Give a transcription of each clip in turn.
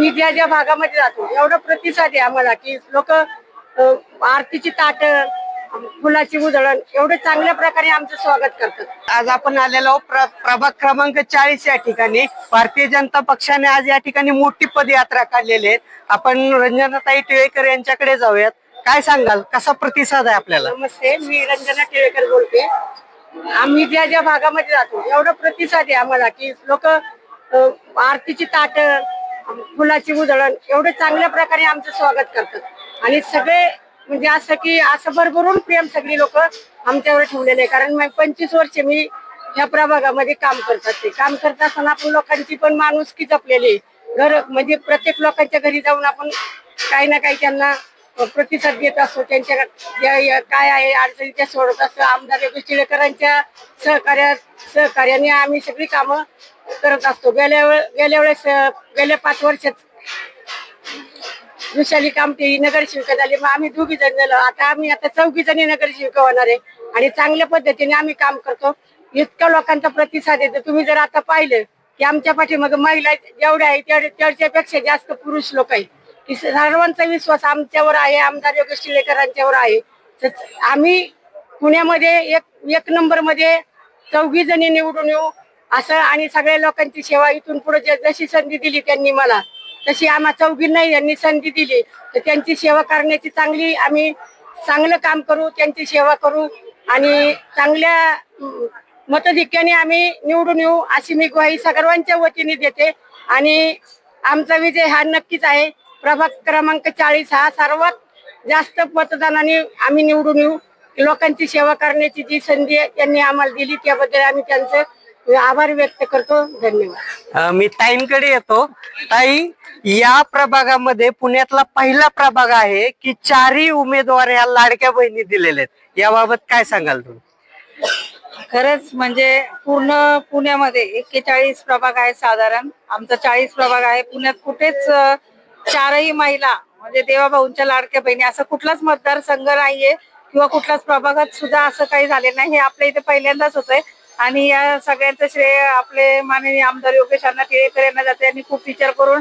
आम्ही ज्या ज्या भागामध्ये जातो एवढं प्रतिसाद आहे आम्हाला की लोक आरतीची ताट फुलाची उधळण एवढे चांगल्या प्रकारे आमचं स्वागत करतात. आज आपण आलेलो प्र- प्रभाग क्रमांक चाळीस या ठिकाणी. भारतीय जनता पक्षाने आज या ठिकाणी मोठी पदयात्रा काढलेली आहे. आपण रंजनाताई टिळेकर यांच्याकडे जाऊयात. काय सांगाल? कसा प्रतिसाद आहे आपल्याला? नमस्ते मी रंजना टिळेकर बोलते. आम्ही ज्या ज्या भागामध्ये जातो एवढं प्रतिसाद आहे आम्हाला की लोक आरतीची ताट फुलाची उधळण एवढे चांगल्या प्रकारे आमचं स्वागत करतात. आणि सगळे म्हणजे असं की असं भरभरून प्रेम सगळी लोक आमच्यावर ठेवलेले आहे. कारण पंचवीस वर्ष मी ह्या प्रभागामध्ये काम करतात ते काम करत असताना आपण लोकांची पण माणुसकी जपलेली आहे. घर म्हणजे प्रत्येक लोकांच्या घरी जाऊन आपण काही ना काही त्यांना प्रतिसाद देत असतो. त्यांच्या काय आहे अडचणी त्या सोडत असतो. आमदार योगेश टिळेकरांच्या सहकार्यात सहकार्याने आम्ही सगळी कामं करत असतो. गेल्या वेळे गेल्या वेळेस गेल्या पाच वर्षात विशाली कामते नगरसेविका झाली. मग आम्ही दोघी जण झालो. आता आम्ही आता चौघी जणी नगरसेविका होणार आहे. आणि चांगल्या पद्धतीने आम्ही काम करतो. इतक्या लोकांचा प्रतिसाद येतो. तुम्ही जर आता पाहिलं की आमच्या पाठीमागे महिला जेवढ्या आहेत त्याच्यापेक्षा जास्त पुरुष लोक आहेत. की सर्वांचा विश्वास आमच्यावर आहे. आमदार योगेश शिलेकरांच्यावर आहे. आम्ही पुण्यामध्ये एक एक नंबरमध्ये चौघी जणी निवडून येऊ. असं आणि सगळ्या लोकांची सेवा इथून पुढे जशी संधी दिली त्यांनी मला तशी आम्हा चौघींना यांनी संधी दिली. तर त्यांची सेवा करण्याची चांगली आम्ही चांगलं काम करू त्यांची सेवा करू आणि चांगल्या मतधिक्याने आम्ही निवडून येऊ अशी मी ग्वाही सर्वांच्या वतीने देते. आणि आमचा विजय हा नक्कीच आहे. प्रभाग क्रमांक चाळीस हा सर्वात जास्त मतदानाने आम्ही निवडून येऊ. लोकांची सेवा करण्याची जी संधी त्यांनी आम्हाला दिली त्याबद्दल आम्ही त्यांचं आभार व्यक्त करतो. धन्यवाद. अं, मी ताईंकडे येतो. ताई या प्रभागामध्ये पुण्यातला पहिला प्रभाग आहे की चारही उमेदवार ह्या लाडक्या बहिणी दिलेले आहेत. याबाबत काय सांगाल तुम्ही? खरंच म्हणजे पूर्ण पुण्यामध्ये एक्केचाळीस प्रभाग आहे साधारण. आमचा चाळीस प्रभाग आहे. पुण्यात कुठेच अं, चारही महिला म्हणजे देवाभाऊंच्या लाडक्या बहिणी असं कुठलाच मतदारसंघ नाहीये किंवा कुठल्याच प्रभागात सुद्धा असं काही झालेलं नाही. हे आपल्या इथे पहिल्यांदाच होतंय. आणि या सगळ्यांचं श्रेय आपले माननीय आमदार योगेश अण्णा टिळेकर यांना जाते. यांनी खूप विचार करून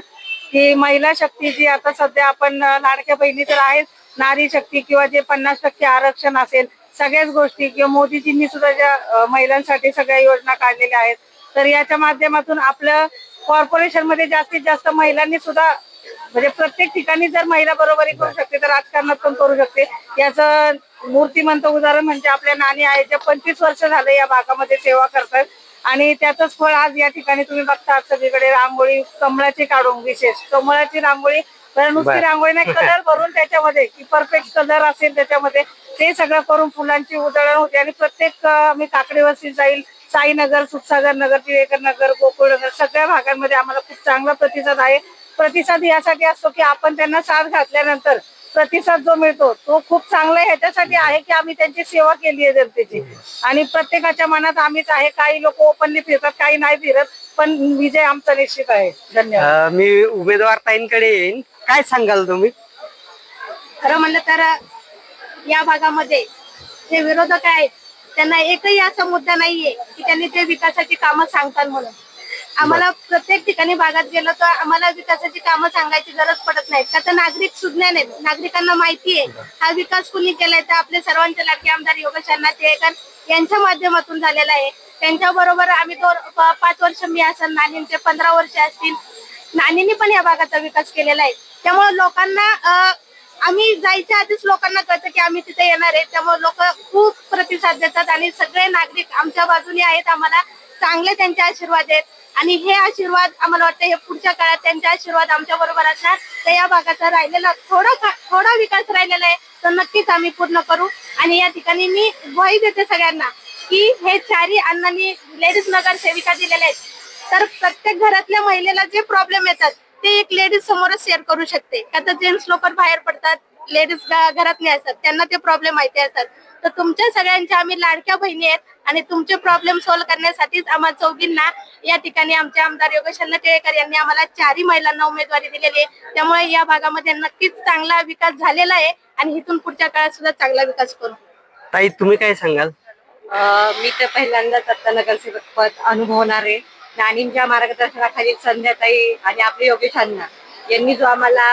की महिला शक्ती जी आता सध्या आपण लाडक्या बहिणी तर आहेत. नारी शक्ती किंवा जे पन्नास टक्के आरक्षण असेल सगळ्याच गोष्टी किंवा मोदीजींनी सुद्धा ज्या महिलांसाठी सगळ्या योजना काढलेल्या आहेत. तर याच्या माध्यमातून आपलं कॉर्पोरेशनमध्ये जास्तीत जास्त महिलांनी सुद्धा म्हणजे प्रत्येक ठिकाणी जर महिला बरोबरी करू शकते तर राजकारणात पण करू शकते. याचं मूर्तिमंत उदाहरण म्हणजे आपल्या नानी आहे ज्या पंचवीस वर्ष झाले या भागामध्ये सेवा करतात. आणि त्याचंच फळ आज या ठिकाणी तुम्ही बघता सगळीकडे रांगोळी कमळाची काढून विशेष. कमळाची रांगोळी तर नुसती. रांगोळी नाही कलर भरून त्याच्यामध्ये की परफेक्ट कलर असेल त्याच्यामध्ये ते सगळं करून फुलांची उधळण होते. आणि प्रत्येक मी काकडे वस्ती जाईल साईनगर सुखसागर नगर टिळेकर नगर गोकुळनगर सगळ्या भागांमध्ये आम्हाला खूप चांगला प्रतिसाद आहे. प्रतिसाद यासाठी असतो की आपण त्यांना साथ घातल्यानंतर प्रतिसाद जो मिळतो तो खूप चांगला ह्याच्यासाठी आहे की आम्ही त्यांची सेवा केली आहे जनतेची. आणि प्रत्येकाच्या मनात आम्हीच आहे काही लोक ओपनली फिरतात काही नाही फिरत पण विजय आमचा निश्चित आहे. धन्यवाद. मी उमेदवार ताईंकडे येईन. काय सांगाल तुम्ही? खरं म्हणलं तर या भागामध्ये जे विरोधक आहेत त्यांना एकही असा मुद्दा नाहीये की त्यांनी ते विकासाची कामं सांगतात म्हणून. आम्हाला प्रत्येक ठिकाणी भागात गेलो तर आम्हाला विकासाची कामं सांगायची गरज पडत नाही. का तर नागरिक सुज्ञान आहेत. नागरिकांना माहिती आहे. हा विकास कुणी केलाय तर आपले सर्वांचे लाडके आमदार योगेश टिळेकर यांच्या माध्यमातून झालेला आहे. त्यांच्या बरोबर आम्ही पाच वर्ष मी असेल नानींचे पंधरा वर्ष असतील. नानींनी पण या भागाचा विकास केलेला आहे. त्यामुळे लोकांना आम्ही जायच्या आधीच लोकांना कळतं की आम्ही तिथे येणार आहे. त्यामुळे लोक खूप प्रतिसाद देतात आणि सगळे नागरिक आमच्या बाजूने आहेत. आम्हाला चांगले त्यांचे आशीर्वाद आहेत. आणि हे आशीर्वाद आम्हाला वाटतं हे पुढच्या काळात त्यांचे आशीर्वाद आमच्या बरोबर असणार. तर या भागाचा राहिलेला थोडा का- थोडा विकास राहिलेला आहे तर नक्कीच आम्ही पूर्ण करू. आणि या ठिकाणी मी ग्वाही देते सगळ्यांना की हे चारही अण्णांनी लेडीज नगर सेविका दिलेल्या आहेत. तर प्रत्येक घरातल्या महिलेला जे प्रॉब्लेम येतात ते एक लेडीज समोरच शेअर करू शकते. का तर जेंट्स लोक बाहेर पडतात लेडीज घरातले असतात त्यांना ते प्रॉब्लेम माहिती असतात. तर तुमच्या सगळ्यांच्या आम्ही लाडक्या बहिणी आहेत आणि तुमचे प्रॉब्लेम सॉल्व्ह करण्यासाठीच आम्हा चौघींना या ठिकाणी आमचे आमदार योगेशन्ना टिळेकर यांनी आम्हाला चारही महिलांना उमेदवारी दिलेली आहे. त्यामुळे या भागामध्ये नक्कीच चांगला विकास झालेला आहे आणि इथून पुढच्या काळात सुद्धा चांगला विकास करू. ताई तुम्ही काय सांगाल? मी तर पहिल्यांदाच आता नगरसेवक पद अनुभवणार आहे. नानींच्या मार्गदर्शनाखाली संध्याताई आणि आपले योगेश अण्णा यांनी जो आम्हाला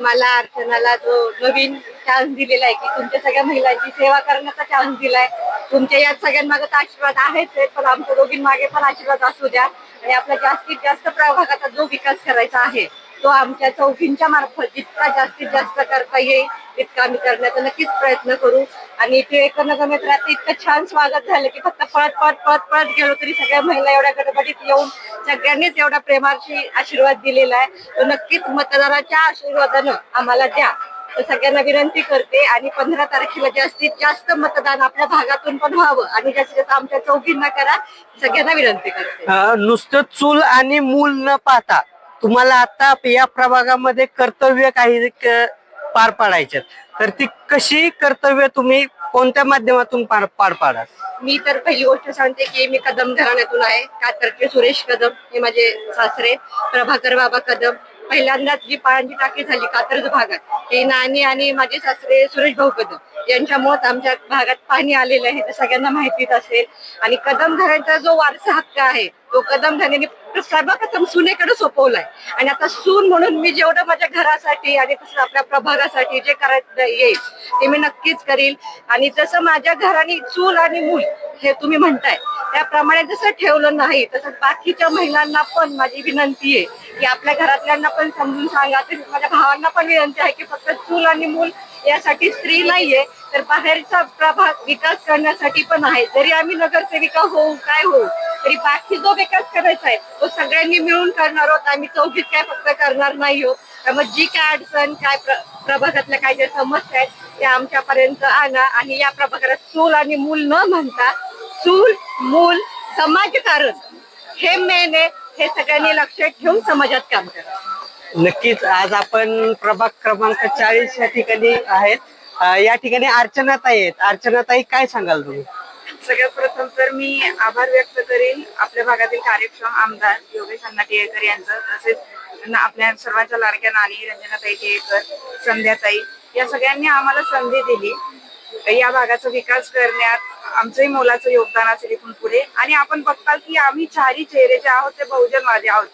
मला अर्चनाला जो नवीन चान्स दिलेला आहे की तुमच्या सगळ्या महिलांची सेवा करण्याचा चान्स दिलाय. तुमच्या या सगळ्यांमागे तर आशीर्वाद आहेच आहे, पण आमच्या दोघींमागे पण आशीर्वाद असू द्या. आणि आपला जास्तीत जास्त प्रभागाचा जो विकास करायचा आहे तो आमच्या चौकींच्या मार्फत जितका जास्तीत जास्त करता येईल तितका आम्ही करण्याचा नक्कीच प्रयत्न करू. आणि इथे एक नगमेत्राचं इतकं छान स्वागत झालं की फक्त पळत पळत पळत पळत गेलो तरी सगळ्या महिला एवढ्या गडबडीत येऊन सगळ्यांनीच एवढा प्रेमाशी आशीर्वाद दिलेला आहे. तो नक्कीच मतदाराच्या आशीर्वादानं आम्हाला द्या. सगळ्यांना विनंती करते आणि पंधरा तारखेला जास्तीत जास्त मतदान आपल्या भागातून पण व्हावं आणि जास्तीत जास्त आमच्या चौकींना करा. सगळ्यांना विनंती करते. नुसतं चूल आणि मूल न पाहता तुम्हाला आता या प्रभागामध्ये कर्तव्य काही क- पार पाडायचे तर ती कशी कर्तव्य तुम्ही कोणत्या माध्यमातून पार पार पाडाल मी तर पहिली गोष्ट सांगते की मी कदम घराण्यातून आहे. कातरचे सुरेश कदम हे माझे सासरे प्रभाकर बाबा कदम. पहिल्यांदाच जी पाळांची टाकी झाली कात्रज भागात. हे नानी आणि माझे सासरे सुरेश भाऊ कदम. यांच्यामुळेच आमच्या भागात पाणी आलेलं आहे तर सगळ्यांना माहितीच असेल. आणि कदम घराण्याचा जो वारसा हक्क आहे तो कदम तर सर्वप्रथम सुनेकडे सोपवलाय. आणि आता सून म्हणून मी जेवढं माझ्या घरासाठी आणि तसं आपल्या प्रभागासाठी जे करायचं येईल ते मी नक्कीच करील. आणि जसं माझ्या घराने चूल आणि मूल हे तुम्ही म्हणताय त्याप्रमाणे जसं ठेवलं नाही तसं बाकीच्या महिलांना पण माझी विनंती आहे की आपल्या घरातल्यांना पण समजून सांगा. तसेच माझ्या भावांना पण विनंती आहे की फक्त चूल आणि मूल यासाठी स्त्री नाहीये तर बाहेरचा प्रभाग विकास करण्यासाठी पण आहे. जरी आम्ही नगरसेविका होऊ काय होऊ तरी बाकी जो विकास करायचा आहे तो सगळ्यांनी मिळून करणार आहोत. आम्ही चौकीत काय फक्त करणार नाही आहोत. त्यामुळे जी काय अडचण काय प्रभागातल्या काय ज्या समस्या आहेत त्या आमच्यापर्यंत आणा. आणि या प्रभागात चूल आणि मूल न म्हणता चूल मूल समाजकारण हे मेन आहे. हे सगळ्यांनी लक्षात ठेवून समाजात काम करा. नक्कीच. आज आपण प्रभाग क्रमांक चाळीस या ठिकाणी आहेत. या ठिकाणी अर्चनाताई आहेत. अर्चनाताई काय सांगाल तुम्ही? सगळ्यात प्रथम तर मी आभार व्यक्त करेन आपल्या भागातील कार्यक्षम आमदार योगेश अण्णा टिळेकर यांचं तसेच आपल्या सर्वांच्या लाडक्या नानी रंजनाताई टिळेकर संध्याताई या सगळ्यांनी आम्हाला संधी दिली. या भागाचा विकास करण्यात आमचंही मोलाचं योगदान असेल इथून पुढे. आणि आपण बघताल की आम्ही चारही चेहरे जे आहोत ते बहुजनवादी आहोत.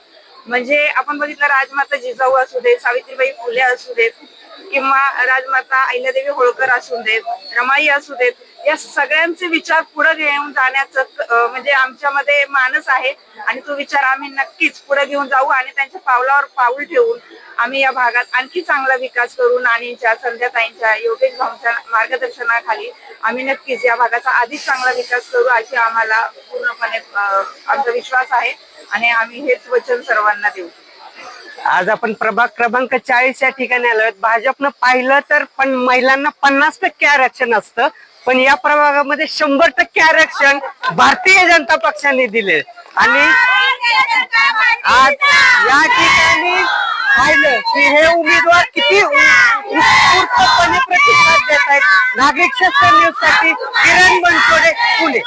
म्हणजे आपण बघितलं राजमाता जिजाऊ असू देत सावित्रीबाई फुले असू देत किंवा राजमाता अहिल्यादेवी होळकर असू देत रमाई असू देत या सगळ्यांचे विचार पुढे घेऊन जाण्याचं म्हणजे आमच्यामध्ये मानस आहे आणि तो विचार आम्ही नक्कीच पुढे घेऊन जाऊ आणि त्यांच्या पावलावर पाऊल ठेवून आम्ही या भागात आणखी चांगला विकास करू नानींच्या संध्याताईंच्या योगेश भाऊंच्या मार्गदर्शनाखाली आम्ही नक्कीच या भागाचा अधिक चांगला विकास करू अशी आम्हाला पूर्णपणे आमचा विश्वास आहे आणि आम्ही हेच वचन सर्वांना देऊ. आज आपण प्रभाग क्रमांक चाळीस या ठिकाणी आलोय भाजपनं पाहिलं तर पण महिलांना पन्नास टक्के आरक्षण असतं. पण या प्रभागामध्ये शंभर टक्के आरक्षण भारतीय जनता पक्षाने दिले आणि आज या ठिकाणी पाहिलं की हे उमेदवार किती उत्स्फूर्तपणे प्रतिसाद देत आहेत. नागरिक न्यूजसाठी किरण बनसोडे पुणे.